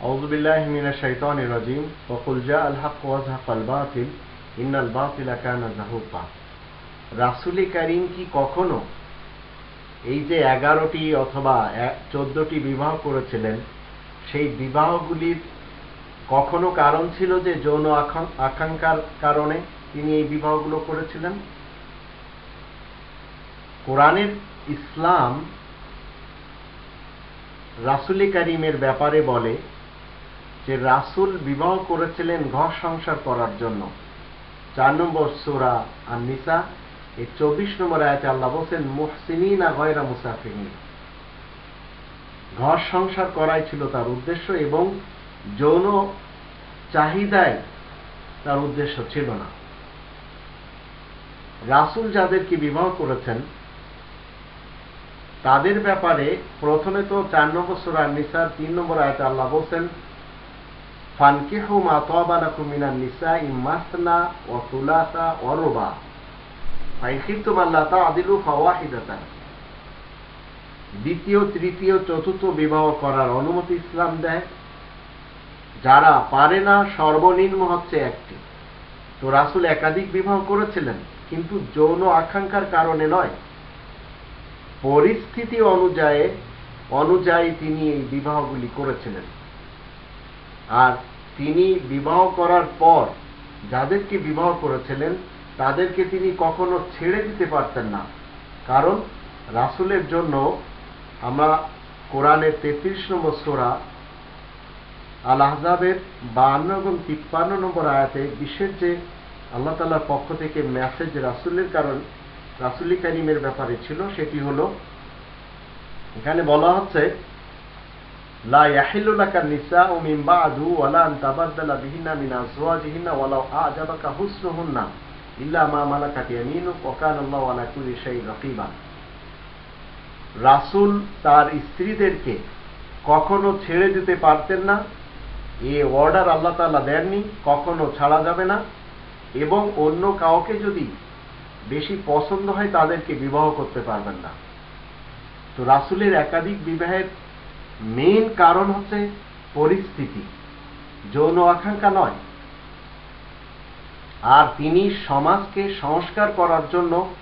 أعوذ بالله من الشيطان الرجيم وقل جاء الحق وزهق الباطل إن الباطل كان زهوقا রাসুলি করিম কি কখনো এই যে এগারোটি অথবা চোদ্দটি বিবাহ করেছিলেন সেই বিবাহগুলির কখনো কারণ ছিল যে যৌন আকাঙ্ক্ষার কারণে তিনি এই বিবাহগুলো করেছিলেন কোরআনের ইসলাম রাসুলি করিমের ব্যাপারে বলে যে রাসুল বিবাহ করেছিলেন ঘর সংসার করার জন্য। চার নম্বর সোরা আর নিসা এই চব্বিশ নম্বর আয়াতে আল্লাহ বলছেন মুহসিনা গয়রা মুসাফিন ঘর সংসার করাই ছিল তার উদ্দেশ্য এবং যৌন চাহিদায় তার উদ্দেশ্য ছিল না। রাসুল যাদেরকে বিবাহ করেছেন, তাদের ব্যাপারে প্রথমে তো চার নম্বর সুরা নিসার তিন নম্বর আয়তে আল্লাহ বলছেন ফানকিহু মা তাবালাকুম মিনান নিসাই মাসনা ওয়া তুলাসা ওয়া রুবা ফাইন খিফতুম আল্লাহ তা'দিলু ফাওয়াহিদাতান দ্বিতীয়, তৃতীয়, চতুর্থ বিবাহ করার অনুমতি ইসলাম দেয়। যারা পারে না, সর্বনিম্ন হচ্ছে একটি। তো রাসুল একাধিক বিবাহ করেছিলেন, কিন্তু যৌন আকাঙ্ক্ষার কারণে নয়। পরিস্থিতি অনুযায়ী অনুযায়ী তিনি এই বিবাহগুলি করেছিলেন। আর তিনি বিবাহ করার পর যাদেরকে বিবাহ করেছিলেন, তাদেরকে তিনি কখনো ছেড়ে দিতে পারতেন না। কারণ রাসুলের জন্য আমরা কোরআনের তেত্রিশ নম্বর সোরা আল আহজাবের বাহান্ন এবং তিপ্পান্ন নম্বর আয়াতে বিশ্বের যে আল্লাহ তালার পক্ষ থেকে মেসেজ রাসুলের কারণ, রাসুলি কারিমের ব্যাপারে ছিল, সেটি হল, এখানে বলা হচ্ছে লা ইয়াহিল্লু তার স্ত্রীদেরকে কখনো ছেড়ে দিতে পারতেন না। এ অর্ডার আল্লাহ তাআলা দেননি, কখনো ছাড়া যাবে না। এবং অন্য কাউকে যদি বেশি পছন্দ হয়, তাদেরকে বিবাহ করতে পারবেন না। তো রাসুলের একাধিক বিবাহের মেইন কারণ হচ্ছে পরিস্থিতি, যৌন আকাঙ্ক্ষা নয়। আর তিনি সমাজকে সংস্কার করার জন্য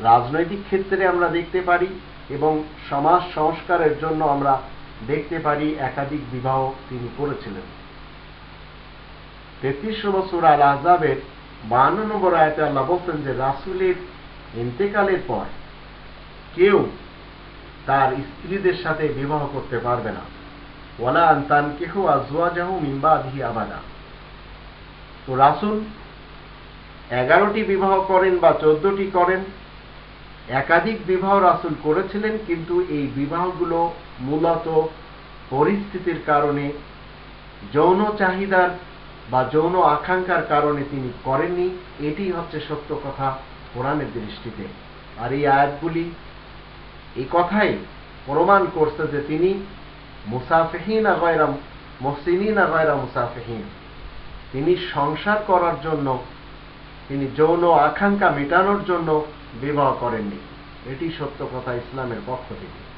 রাজনৈতিক ক্ষেত্রে আমরা দেখতে পারি এবং সমাজ সংস্কারের জন্য আমরা দেখতে পারি একাধিক বিবাহ তিনি করেছিলেন। তেত্রিশ বছর আল আজাবের বান্ন নম্বর আয়তে আল্লাহ বলছেন যে রাসুলের ইন্তেকালের পর কেউ তার স্ত্রীদের সাথে বিবাহ করতে পারবে না। আবাদা। তো রাসুল, এগারোটি বিবাহ করেন বা চোদ্দটি করেন, একাধিক বিবাহ রাসুল করেছিলেন, কিন্তু এই বিবাহগুলো মূলত পরিস্থিতির কারণে, যৌন চাহিদার বা যৌন আকাঙ্ক্ষার কারণে তিনি করেননি। এটি হচ্ছে সত্য কথা কোরআনের দৃষ্টিতে। আর এই আয়াতগুলি এই কথাই প্রমাণ করছে যে তিনি মুসাফেহীন আর গয়রা মহসিনিন আর গয়রা মুসাফেহীন। তিনি সংসার করার জন্য, তিনি যৌন আকাঙ্ক্ষা মেটানোর জন্য বিবাহ করেননি। এটি সত্য কথা ইসলামের পক্ষ থেকে।